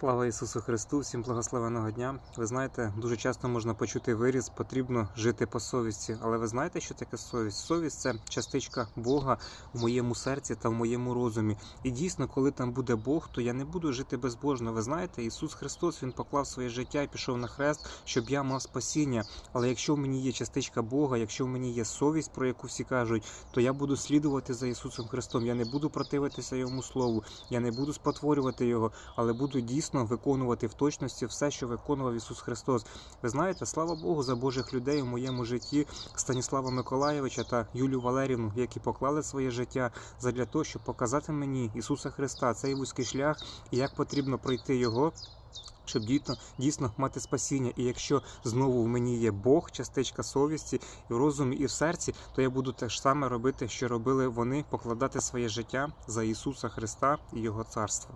Слава Ісусу Христу, всім благословеного дня. Ви знаєте, дуже часто можна почути виріз, потрібно жити по совісті. Але ви знаєте, що таке совість? Совість це частичка Бога в моєму серці та в моєму розумі. І дійсно, коли там буде Бог, то я не буду жити безбожно. Ви знаєте, Ісус Христос Він поклав своє життя і пішов на хрест, щоб я мав спасіння. Але якщо в мені є частичка Бога, якщо в мені є совість, про яку всі кажуть, то я буду слідувати за Ісусом Христом. Я не буду противитися Йому слову, я не буду спотворювати Його, але буду дійсно виконувати в точності все, що виконував Ісус Христос. Ви знаєте, слава Богу, за Божих людей у моєму житті Станіслава Миколаєвича та Юлію Валерівну, які поклали своє життя задля того, щоб показати мені Ісуса Христа, цей вузький шлях і як потрібно пройти його. Щоб дійсно, дійсно мати спасіння, і якщо знову в мені є Бог, частичка совісті і в розумі, і в серці, то я буду те ж саме робити, що робили вони, покладати своє життя за Ісуса Христа і Його царство.